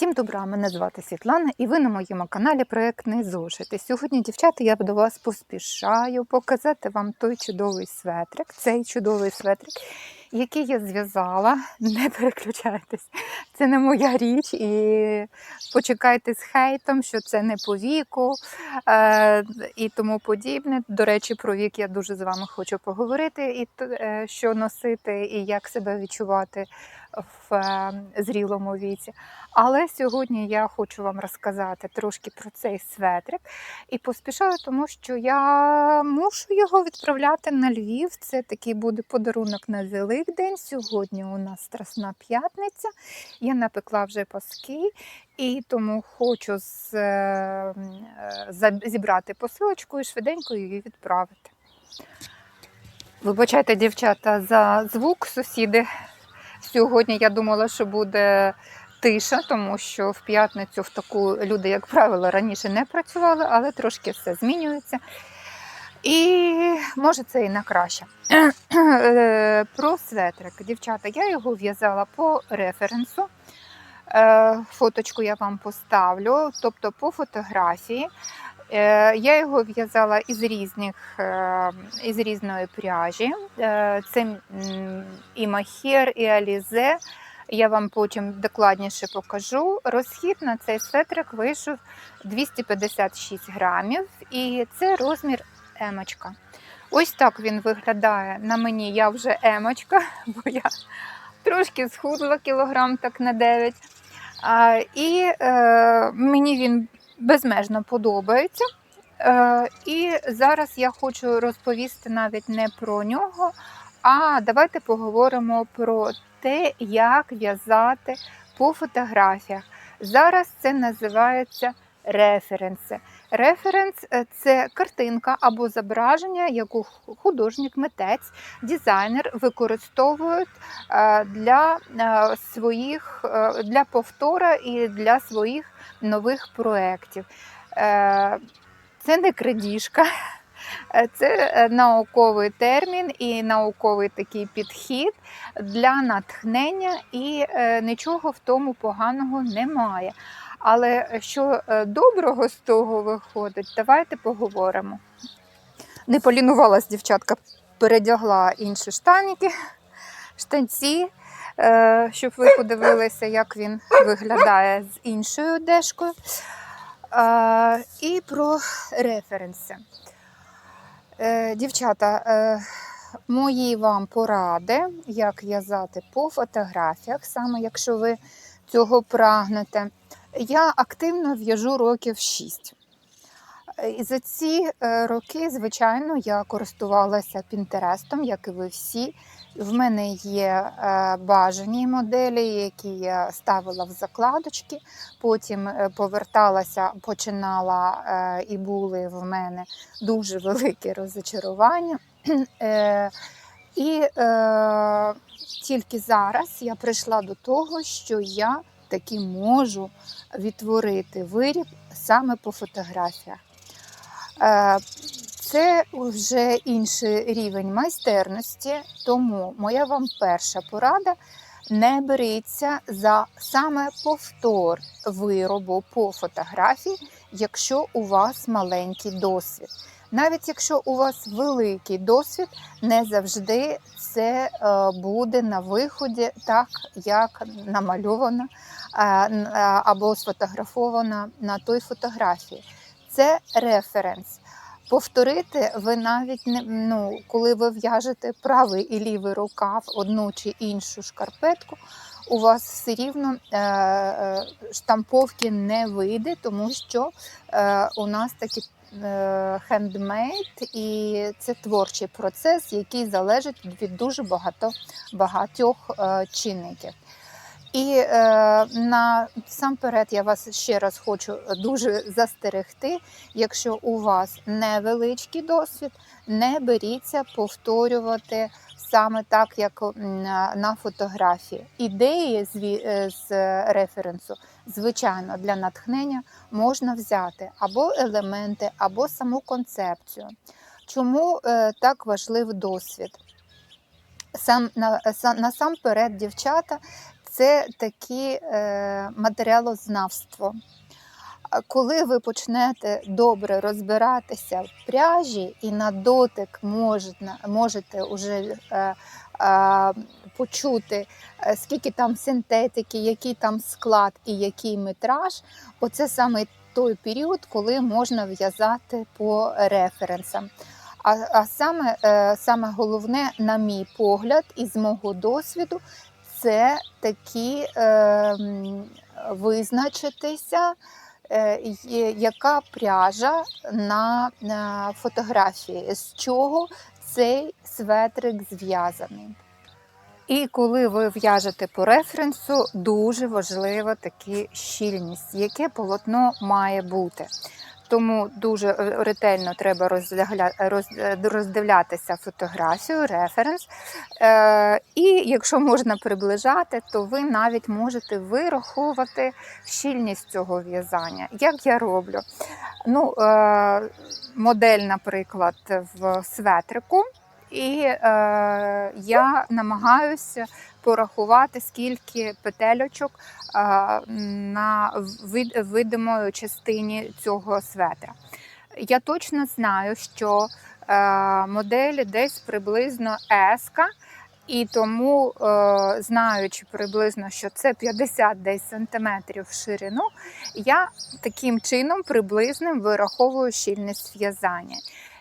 Всім добра, мене звати Світлана, і ви на моєму каналі Проектний зошит. І сьогодні, дівчата, я до вас поспішаю показати вам той чудовий светрик, цей чудовий светрик, який я зв'язала. Не переключайтесь, це не моя річ. І почекайте з хейтом, що це не по віку е, і тому подібне. До речі, про вік я дуже з вами хочу поговорити, і е, що носити, і як себе відчувати в е, зрілому віці. Але сьогодні я хочу вам розказати трошки про цей светрик і поспішаю, тому що я мушу його відправляти на Львів. Це такий буде подарунок на Великдень. Сьогодні у нас Страсна п'ятниця. Я напекла вже паски і тому хочу з, е, зібрати посилочку і швиденько її відправити. Вибачайте, дівчата, за звук сусіди. Сьогодні я думала, що буде тиша, тому що в п'ятницю в таку люди, як правило, раніше не працювали, але трошки все змінюється. І може це і на краще. Е, Про светрик, дівчата, я його в'язала по референсу. Е, Фоточку я вам поставлю, тобто по фотографії. Е, Я його в'язала із різних е, із різної пряжі. Е, Це і махер, і алізе. Я вам потім докладніше покажу. Розхід на цей светрик вийшов 256 грамів, і це розмір емочка. Ось так він виглядає на мені. Я вже емочка, бо я трошки схудла кілограм так на 9. А, і е, мені він безмежно подобається. Е, і зараз я хочу розповісти навіть не про нього, а давайте поговоримо про те, як в'язати по фотографіях. Зараз це називається референси. Референс е, це картинка або зображення, яку художник, митець, дизайнер використовують е, для е, своїх для повтора і для своїх нових проєктів. Це не крадіжка, це науковий термін і науковий такий підхід для натхнення, і нічого в тому поганого немає. Але що е, доброго з того виходить, давайте поговоримо. Не полінувалась дівчатка, передягла інші штаніки, штанці, е, щоб ви подивилися, як він виглядає з іншою одежкою. Е, І про референси. Дівчата, мої вам поради, як в'язати по фотографіях, саме якщо ви цього прагнете. Я активно в'яжу років 6. І за ці е, роки, звичайно, я користувалася Пінтерестом, як і ви всі. В мене є е, бажані моделі, які я ставила в закладочки. Потім е, поверталася, починала, е, і були в мене дуже великі розочарування. Е, І е, тільки зараз я прийшла до того, що я таки можу відтворити виріб саме по фотографіях. Е, Це вже інший рівень майстерності, тому моя вам перша порада. Не беріться за саме повтор виробу по фотографії, якщо у вас маленький досвід. Навіть якщо у вас великий досвід, не завжди це е, буде на виході так, як намальовано е, е, або сфотографовано на той фотографії. Це референс. Повторити ви навіть не ну, коли ви в'яжете правий і лівий рукав, одну чи іншу шкарпетку, у вас все рівно е, е, штамповки не вийде, тому що е, у нас такі хендмейд, і це творчий процес, який залежить від дуже багато, багатьох чинників. І е, насамперед я вас ще раз хочу дуже застерегти, якщо у вас невеличкий досвід, не беріться повторювати саме так, як на фотографії. Ідеї з, е, з референсу, звичайно, для натхнення можна взяти або елементи, або саму концепцію. Чому е, так важлив досвід? Сам на, са- насамперед, дівчата, це таке е, матеріалознавство. Коли ви почнете добре розбиратися в пряжі і на дотик можна, можете вже е, е, почути, скільки там синтетики, який там склад і який метраж, оце саме той період, коли можна в'язати по референсам. А, а саме, е, саме головне, на мій погляд, і з мого досвіду, це такі е, визначитися, яка пряжа на, на фотографії, з чого цей светрик зв'язаний. І коли ви в'яжете по референсу, дуже важлива така щільність, яке полотно має бути. Тому дуже е, ретельно треба роздивлятися фотографію, референс. Е, і якщо можна приближати, то ви навіть можете вираховувати щільність цього в'язання. Як я роблю? Ну, е, модель, наприклад, в светрику. І е, я намагаюся порахувати, скільки петельочок е, на вид, видимої частині цього светра. Я точно знаю, що е, модель десь приблизно S, і тому, е, знаючи приблизно, що це 50 десь сантиметрів в ширину, я таким чином приблизним вираховую щільність в'язання.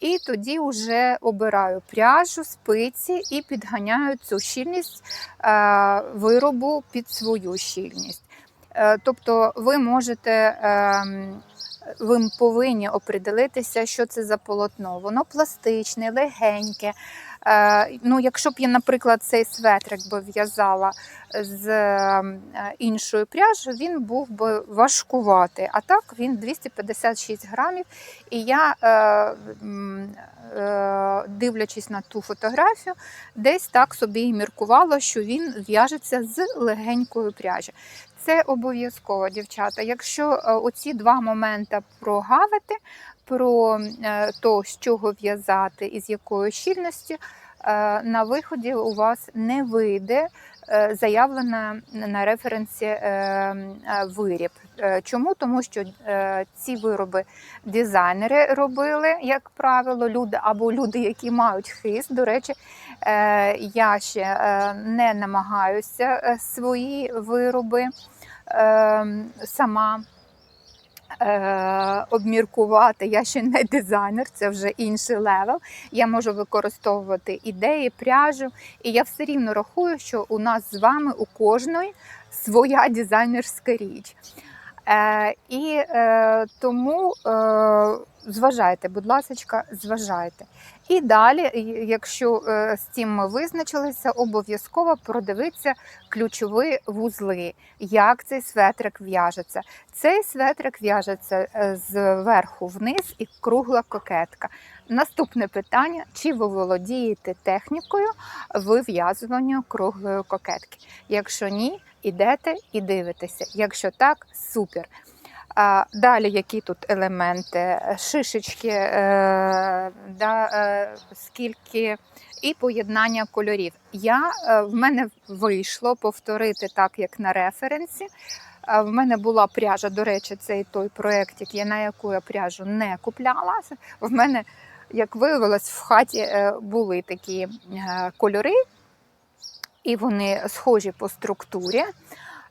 І тоді вже обираю пряжу, спиці і підганяю цю щільність е, виробу під свою щільність. Е, тобто ви можете. ем, ви повинні определитися, що це за полотно. Воно пластичне, легеньке. Е, ну, якщо б я, наприклад, цей светрик би в'язала з е, іншою пряжею, він був би важкуватий. А так він 256 грамів. І я, е, дивлячись на ту фотографію, десь так собі і міркувала, що він в'яжеться з легенькою пряжі. Це обов'язково, дівчата. Якщо е, оці два моменти прогавити, про е, то, з чого в'язати і з якою щільністю, е, на виході у вас не вийде е, заявлена на референсі е, е, виріб. Е, Чому? Тому що е, ці вироби дизайнери робили, як правило, люди або люди, які мають хист. До речі, е, я ще е, не намагаюся е, свої вироби е, сама е, обміркувати. Я ще не дизайнер, це вже інший левел. Я можу використовувати ідеї, пряжу, і я все рівно рахую, що у нас з вами у кожної своя дизайнерська річ. Е, і е, тому е, зважайте, будь ласка, зважайте. І далі, якщо з цим ми визначилися, обов'язково продивитися ключові вузли, як цей светрик в'яжеться. Цей светрик в'яжеться зверху вниз і кругла кокетка. Наступне питання: чи ви володієте технікою вив'язування круглої кокетки? Якщо ні, ідете і дивитеся. Якщо так, супер. А, далі, які тут елементи? Шишечки, е, да, е, скільки і поєднання кольорів. Я, е, в мене вийшло повторити так, як на референсі. Е, В мене була пряжа, до речі, цей той проєкт, на яку я пряжу не купляла. В мене, як виявилось, в хаті е, були такі е, кольори, і вони схожі по структурі.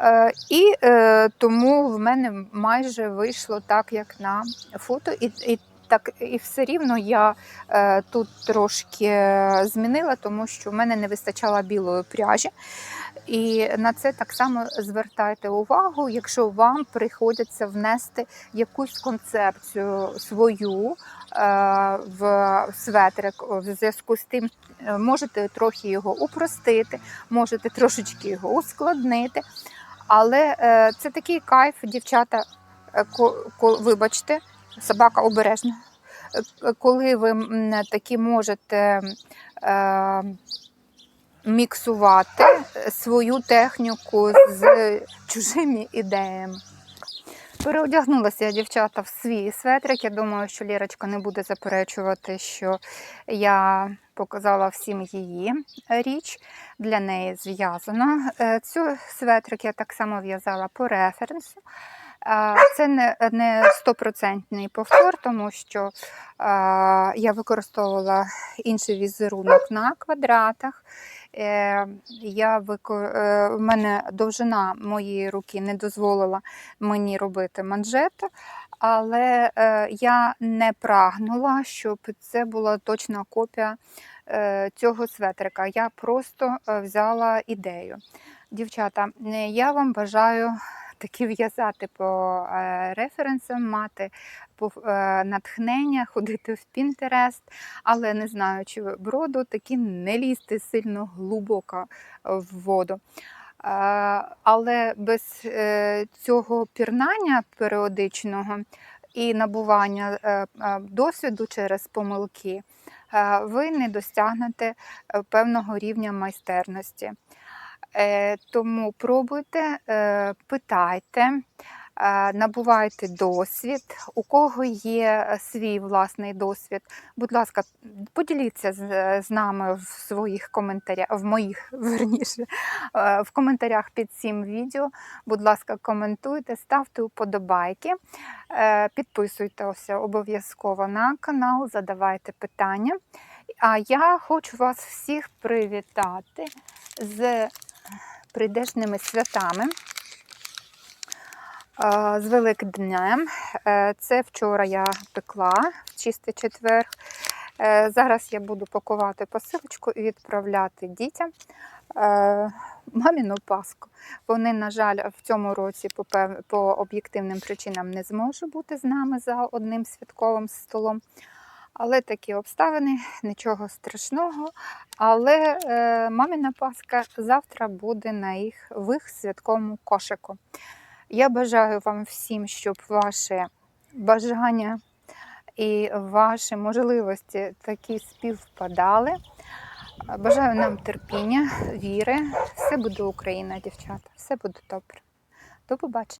Е, І е, тому в мене майже вийшло так, як на фото. І, і, так, і все рівно я е, тут трошки змінила, тому що в мене не вистачало білої пряжі. І на це так само звертайте увагу, якщо вам приходиться внести якусь концепцію свою в светрик в зв'язку з тим, е, можете трохи його упростити, можете трошечки його ускладнити. Але е, це такий кайф, дівчата, е, вибачте, собака обережна. Е, е, Коли ви м, таки можете е, міксувати свою техніку з чужими ідеями. Переодягнулася я, дівчата, в свій светрик. Я думаю, що Лірочка не буде заперечувати, що я показала всім її річ. Для неї зв'язано. Е, Цю светрик я так само в'язала по референсу. Це не стопроцентний повтор, тому що я використовувала інший візерунок на квадратах. Е, я вико... е, в мене довжина моєї руки не дозволила мені робити манжет, але е, я не прагнула, щоб це була точна копія е, цього светрика. Я просто е, взяла ідею. Дівчата, е, я вам бажаю таки в'язати по е, референсам, мати пов- е, натхнення, ходити в Пінтерест, але не знаючи броду, таки не лізти сильно глибоко в воду. Е, Але без цього пірнання періодичного і набування досвіду через помилки, ви не досягнете певного рівня майстерності. Е, Тому пробуйте, е, питайте, е, набувайте досвід. У кого є свій власний досвід, будь ласка, поділіться з, нами в своїх коментарях, в моїх верніше, в коментарях під цим відео. Будь ласка, коментуйте, ставте уподобайки, е, підписуйтеся обов'язково на канал, задавайте питання. А я хочу вас всіх привітати з прийдешними святами, з Великднем. Е, Це вчора я пекла в чистий четвер. Е, Зараз я буду пакувати посилочку і відправляти дітям е, маміну паску. Вони, на жаль, в цьому році по об'єктивним причинам не зможуть бути з нами за одним святковим столом. Але такі обставини, нічого страшного. Але е, маміна паска завтра буде на їх в їх святковому кошику. Я бажаю вам всім, щоб ваші бажання і ваші можливості такі співпадали. Бажаю нам терпіння, віри. Все буде Україна, дівчата. Все буде добре. До побачення.